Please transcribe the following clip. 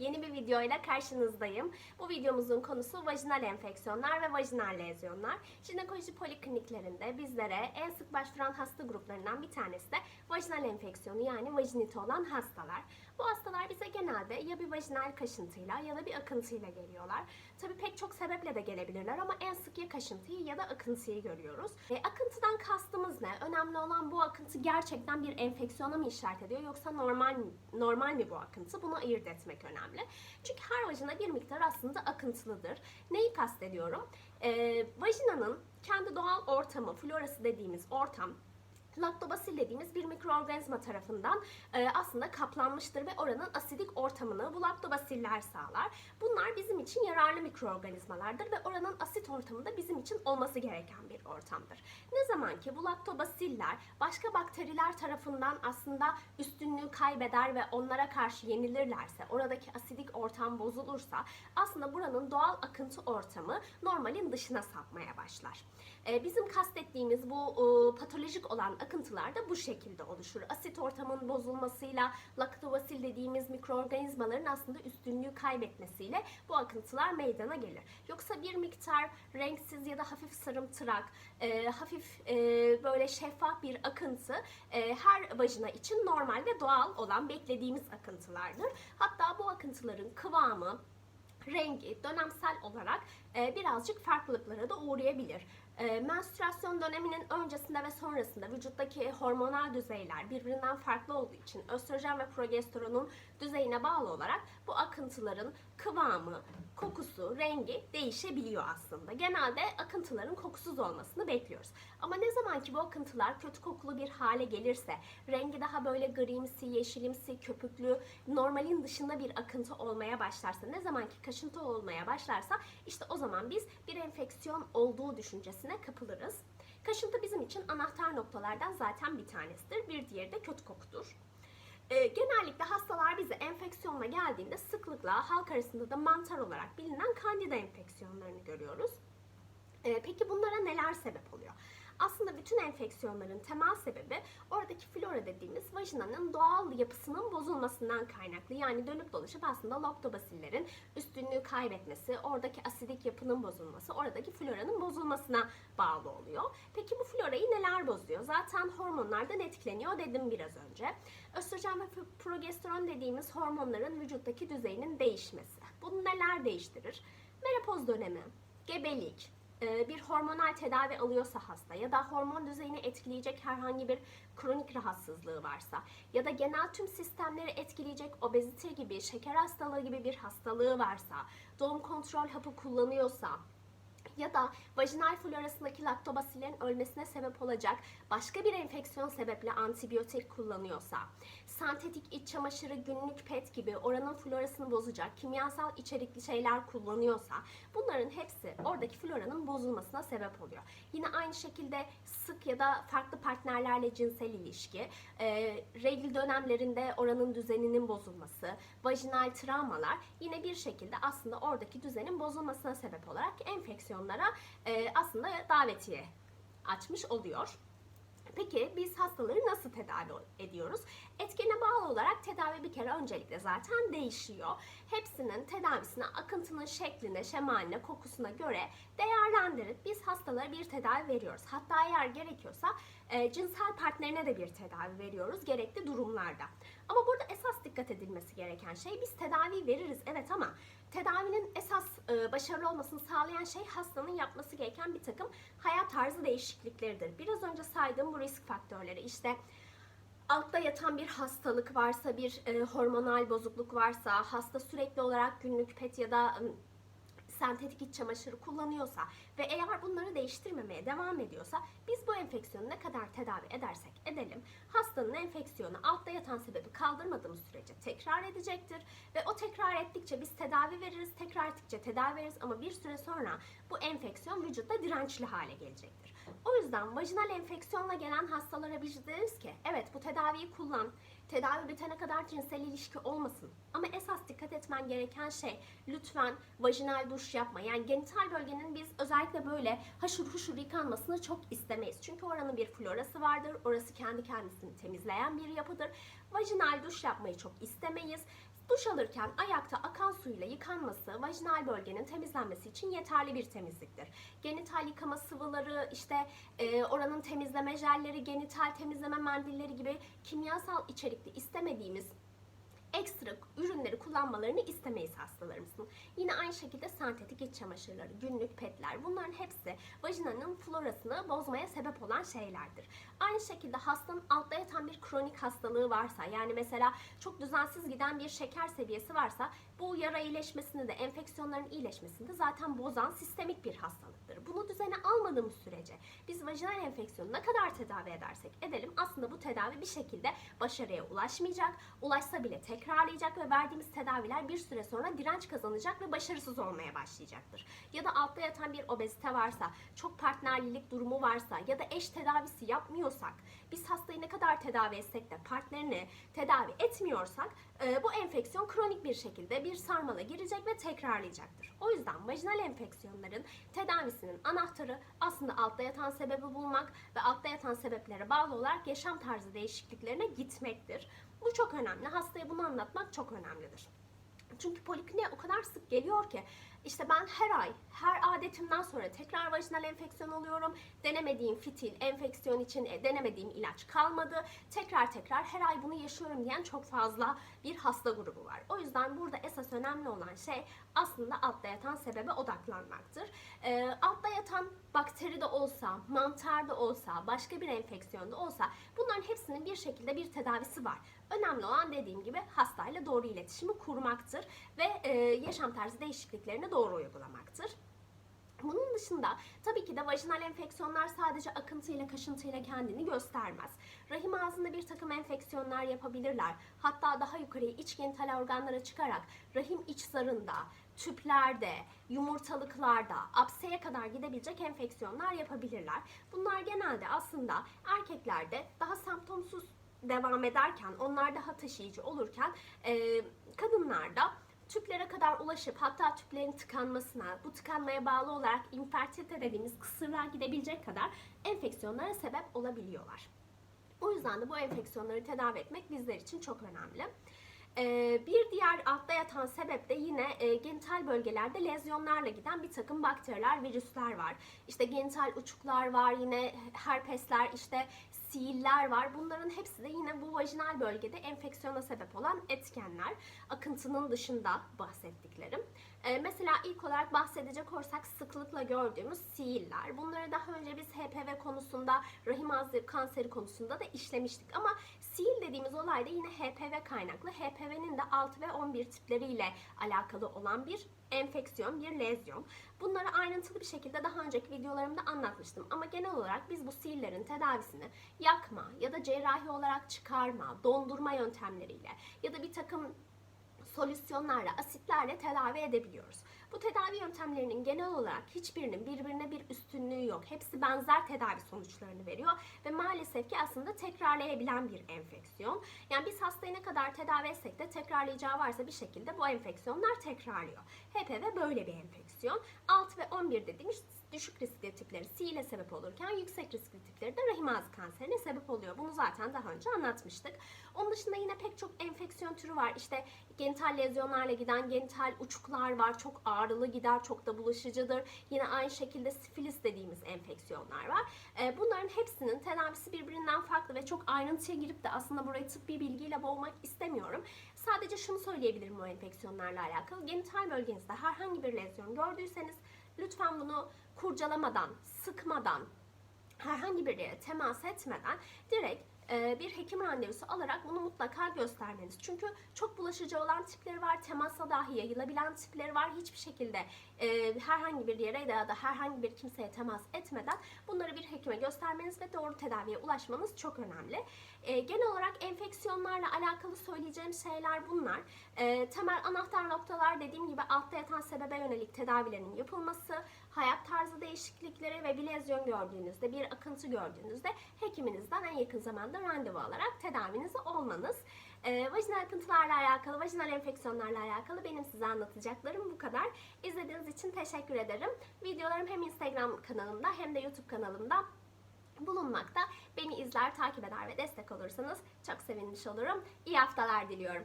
Yeni bir videoyla karşınızdayım. Bu videomuzun konusu vajinal enfeksiyonlar ve vajinal lezyonlar. Jinekoloji polikliniklerinde bizlere en sık başvuran hasta gruplarından bir tanesi de vajinal enfeksiyonu yani vajinite olan hastalar. Bu hastalar bize genelde ya bir vajinal kaşıntıyla ya da bir akıntıyla geliyorlar. Tabii pek çok sebeple de gelebilirler ama en sık ya kaşıntıyı ya da akıntıyı görüyoruz. E, akıntıdan kastımız ne? Önemli olan bu akıntı gerçekten bir enfeksiyona mı işaret ediyor yoksa normal normal mi bu akıntı? Bunu ayırt etmek önemli. Çünkü her vajina bir miktar aslında akıntılıdır. Neyi kastediyorum? E, vajinanın kendi doğal ortamı, florası dediğimiz ortam laktobasil dediğimiz bir mikroorganizma tarafından e, aslında kaplanmıştır ve oranın asidik ortamını bu laktobasiller sağlar. Bunlar bizim için yararlı mikroorganizmalardır ve oranın asit ortamı da bizim için olması gereken bir ortamdır. Ne zaman ki bu laktobasiller başka bakteriler tarafından aslında üstünlüğü kaybeder ve onlara karşı yenilirlerse, oradaki asidik ortam bozulursa aslında buranın doğal akıntı ortamı normalin dışına sapmaya başlar. E, bizim kastettiğimiz bu e, patolojik olan akıntılar da bu şekilde oluşur. Asit ortamın bozulmasıyla laktobasil dediğimiz mikroorganizmaların aslında üstünlüğü kaybetmesiyle bu akıntılar meydana gelir. Yoksa bir miktar renksiz ya da hafif sarımtırak, e, hafif e, böyle şeffaf bir akıntı e, her vajina için normal ve doğal olan beklediğimiz akıntılardır. Hatta bu akıntıların kıvamı, rengi dönemsel olarak e, birazcık farklılıklara da uğrayabilir. E, menstrüasyon döneminin öncesinde ve sonrasında vücuttaki hormonal düzeyler birbirinden farklı olduğu için östrojen ve progesteronun düzeyine bağlı olarak bu akıntıların kıvamı, kokusu, rengi değişebiliyor aslında. Genelde akıntıların kokusuz olmasını bekliyoruz. Ama ne zaman ki bu akıntılar kötü kokulu bir hale gelirse, rengi daha böyle grimsi, yeşilimsi, köpüklü, normalin dışında bir akıntı olmaya başlarsa, ne zaman ki kaşıntı olmaya başlarsa işte o zaman biz bir enfeksiyon olduğu düşüncesine kapılırız. Kaşıntı bizim için anahtar noktalardan zaten bir tanesidir. Bir diğeri de kötü kokudur. Ee, genellikle hastalar bize enfeksiyonla geldiğinde sıklıkla halk arasında da mantar olarak bilinen kandida enfeksiyonlarını görüyoruz. Ee, peki bunlara neler sebep oluyor? Aslında bütün enfeksiyonların temel sebebi oradaki flora dediğimiz vajinanın doğal yapısının bozulmasından kaynaklı. Yani dönüp dolaşıp aslında laktobasillerin üstünlüğü kaybetmesi, oradaki asidik yapının bozulması, oradaki floranın bozulmasına bağlı oluyor. Peki bu florayı neler bozuyor? Zaten hormonlardan etkileniyor dedim biraz önce. Östrojen ve progesteron dediğimiz hormonların vücuttaki düzeyinin değişmesi. Bunu neler değiştirir? Menopoz dönemi, gebelik, bir hormonal tedavi alıyorsa hasta ya da hormon düzeyini etkileyecek herhangi bir kronik rahatsızlığı varsa ya da genel tüm sistemleri etkileyecek obezite gibi, şeker hastalığı gibi bir hastalığı varsa, doğum kontrol hapı kullanıyorsa, ya da vajinal florasındaki laktobasillerin ölmesine sebep olacak başka bir enfeksiyon sebeple antibiyotik kullanıyorsa, sentetik iç çamaşırı, günlük pet gibi oranın florasını bozacak kimyasal içerikli şeyler kullanıyorsa bunların hepsi oradaki floranın bozulmasına sebep oluyor. Yine aynı şekilde sık ya da farklı partnerlerle cinsel ilişki, e, regl dönemlerinde oranın düzeninin bozulması, vajinal travmalar yine bir şekilde aslında oradaki düzenin bozulmasına sebep olarak enfeksiyonlara e, aslında davetiye açmış oluyor. Peki biz hastaları nasıl tedavi ediyoruz? Etkene bağlı olarak tedavi bir kere öncelikle zaten değişiyor. Hepsinin tedavisine akıntının şekline, şemaline, kokusuna göre değerlendirip biz hastalara bir tedavi veriyoruz. Hatta eğer gerekiyorsa e, cinsel partnerine de bir tedavi veriyoruz gerekli durumlarda. Ama burada esas dikkat edilmesi gereken şey biz tedavi veririz evet ama tedavinin esas e, başarılı olmasını sağlayan şey hastanın yapması gereken bir takım hayat tarzı değişiklikleridir. Biraz önce saydığım bu risk faktörleri işte altta yatan bir hastalık varsa, bir e, hormonal bozukluk varsa, hasta sürekli olarak günlük pet ya da sentetik iç çamaşırı kullanıyorsa ve eğer bunları değiştirmemeye devam ediyorsa biz bu enfeksiyonu ne kadar tedavi edersek edelim hastanın enfeksiyonu altta yatan sebebi kaldırmadığımız sürece tekrar edecektir ve o tekrar ettikçe biz tedavi veririz, tekrar ettikçe tedavi veririz ama bir süre sonra bu enfeksiyon vücutta dirençli hale gelecektir. O yüzden vajinal enfeksiyonla gelen hastalara biz deriz ki evet bu tedaviyi kullan, tedavi bitene kadar cinsel ilişki olmasın. Ama esas dikkat etmen gereken şey lütfen vajinal duş yapma. Yani genital bölgenin biz özellikle böyle haşır huşur yıkanmasını çok istemeyiz. Çünkü oranın bir florası vardır. Orası kendi kendisini temizleyen bir yapıdır. Vajinal duş yapmayı çok istemeyiz. Duş alırken ayakta akan suyla yıkanması vajinal bölgenin temizlenmesi için yeterli bir temizliktir. Genital yıkama sıvıları, işte e, oranın temizleme jelleri, genital temizleme mendilleri gibi kimyasal içerikli istemediğimiz ekstra ürünleri kullanmalarını istemeyiz hastalarımızın. Yine aynı şekilde sentetik iç çamaşırları, günlük petler bunların hepsi vajinanın florasını bozmaya sebep olan şeylerdir. Aynı şekilde hastanın altta yatan bir kronik hastalığı varsa yani mesela çok düzensiz giden bir şeker seviyesi varsa bu yara iyileşmesini de enfeksiyonların iyileşmesini de zaten bozan sistemik bir hastalıktır. Bunu düzene almadığımız sürece biz vajinal enfeksiyonu ne kadar tedavi edersek edelim aslında bu tedavi bir şekilde başarıya ulaşmayacak. Ulaşsa bile tekrarlayacak ve verdiğimiz tedaviler bir süre sonra direnç kazanacak ve başarısız olmaya başlayacaktır. Ya da altta yatan bir obezite varsa, çok partnerlilik durumu varsa ya da eş tedavisi yapmıyorsak, biz hastayı ne kadar tedavi etsek de partnerini tedavi etmiyorsak bu enfeksiyon kronik bir şekilde bir sarmala girecek ve tekrarlayacaktır. O yüzden vajinal enfeksiyonların tedavisinin anahtarı aslında altta yatan sebebi bulmak ve altta yatan sebeplere bağlı olarak yaşam tarzı değişikliklerine gitmektir. Bu çok önemli. Hastaya bunu anlatmak çok önemlidir. Çünkü polikliniğe o kadar sık geliyor ki işte ben her ay, her adetimden sonra tekrar vajinal enfeksiyon oluyorum. Denemediğim fitil, enfeksiyon için e, denemediğim ilaç kalmadı. Tekrar tekrar her ay bunu yaşıyorum diyen çok fazla bir hasta grubu var. O yüzden burada esas önemli olan şey aslında altta yatan sebebe odaklanmaktır. Ee, altta yatan bakteri de olsa, mantar da olsa, başka bir enfeksiyon da olsa bunların hepsinin bir şekilde bir tedavisi var. Önemli olan dediğim gibi hastayla doğru iletişimi kurmaktır ve e, yaşam tarzı değişikliklerini doğru uygulamaktır. Bunun dışında tabii ki de vajinal enfeksiyonlar sadece akıntıyla kaşıntıyla kendini göstermez. Rahim ağzında bir takım enfeksiyonlar yapabilirler. Hatta daha yukarıya iç genital organlara çıkarak rahim iç zarında, tüplerde, yumurtalıklarda, apseye kadar gidebilecek enfeksiyonlar yapabilirler. Bunlar genelde aslında erkeklerde daha semptomsuz devam ederken, onlar daha taşıyıcı olurken e, kadınlarda tüplere kadar ulaşıp hatta tüplerin tıkanmasına, bu tıkanmaya bağlı olarak infertilite dediğimiz kısırlığa gidebilecek kadar enfeksiyonlara sebep olabiliyorlar. O yüzden de bu enfeksiyonları tedavi etmek bizler için çok önemli. Ee, bir diğer altta yatan sebep de yine e, genital bölgelerde lezyonlarla giden bir takım bakteriler, virüsler var. İşte genital uçuklar var, yine herpesler, işte siiller var. Bunların hepsi de yine bu vajinal bölgede enfeksiyona sebep olan etkenler. Akıntının dışında bahsettiklerim. Ee, mesela ilk olarak bahsedecek olursak sıklıkla gördüğümüz siiller. Bunları daha önce biz HPV konusunda, rahim ağzı kanseri konusunda da işlemiştik. Ama sil dediğimiz olay da yine HPV kaynaklı. HPV'nin de 6 ve 11 tipleriyle alakalı olan bir enfeksiyon, bir lezyon. Bunları ayrıntılı bir şekilde daha önceki videolarımda anlatmıştım. Ama genel olarak biz bu sillerin tedavisini yakma ya da cerrahi olarak çıkarma, dondurma yöntemleriyle ya da bir takım solüsyonlarla, asitlerle tedavi edebiliyoruz. Bu tedavi yöntemlerinin genel olarak hiçbirinin birbirine bir üstünlüğü yok. Hepsi benzer tedavi sonuçlarını veriyor ve maalesef ki aslında tekrarlayabilen bir enfeksiyon. Yani biz hastayı ne kadar tedavi etsek de tekrarlayacağı varsa bir şekilde bu enfeksiyonlar tekrarlıyor. HPV böyle bir enfeksiyon. 6 ve 11 dediğimiz düşük riskli tipleri C ile sebep olurken yüksek riskli tipleri de rahim ağzı kanserine sebep oluyor. Bunu zaten daha önce anlatmıştık. Onun dışında yine pek çok enfeksiyon türü var. İşte genital lezyonlarla giden genital uçuklar var. Çok ağrılı gider, çok da bulaşıcıdır. Yine aynı şekilde sifilis dediğimiz enfeksiyonlar var. Ee, bunların hepsinin tedavisi birbirinden farklı ve çok ayrıntıya girip de aslında burayı tıbbi bilgiyle boğmak istemiyorum. Sadece şunu söyleyebilirim bu enfeksiyonlarla alakalı. Genital bölgenizde herhangi bir lezyon gördüyseniz lütfen bunu kurcalamadan, sıkmadan, herhangi bir yere temas etmeden direkt bir hekim randevusu alarak bunu mutlaka göstermeniz. Çünkü çok bulaşıcı olan tipleri var, temasla dahi yayılabilen tipleri var. Hiçbir şekilde e, herhangi bir yere ya da herhangi bir kimseye temas etmeden bunları bir hekime göstermeniz ve doğru tedaviye ulaşmanız çok önemli. E, genel olarak enfeksiyonlarla alakalı söyleyeceğim şeyler bunlar. E, temel anahtar noktalar dediğim gibi altta yatan sebebe yönelik tedavilerin yapılması, hayat tarzı değişiklikleri ve bir lezyon gördüğünüzde, bir akıntı gördüğünüzde hekiminizden en yakın zamanda randevu alarak tedavinizi olmanız. E, vajinal akıntılarla alakalı, vajinal enfeksiyonlarla alakalı benim size anlatacaklarım bu kadar. İzlediğiniz için teşekkür ederim. Videolarım hem Instagram kanalımda hem de YouTube kanalımda bulunmakta. Beni izler, takip eder ve destek olursanız çok sevinmiş olurum. İyi haftalar diliyorum.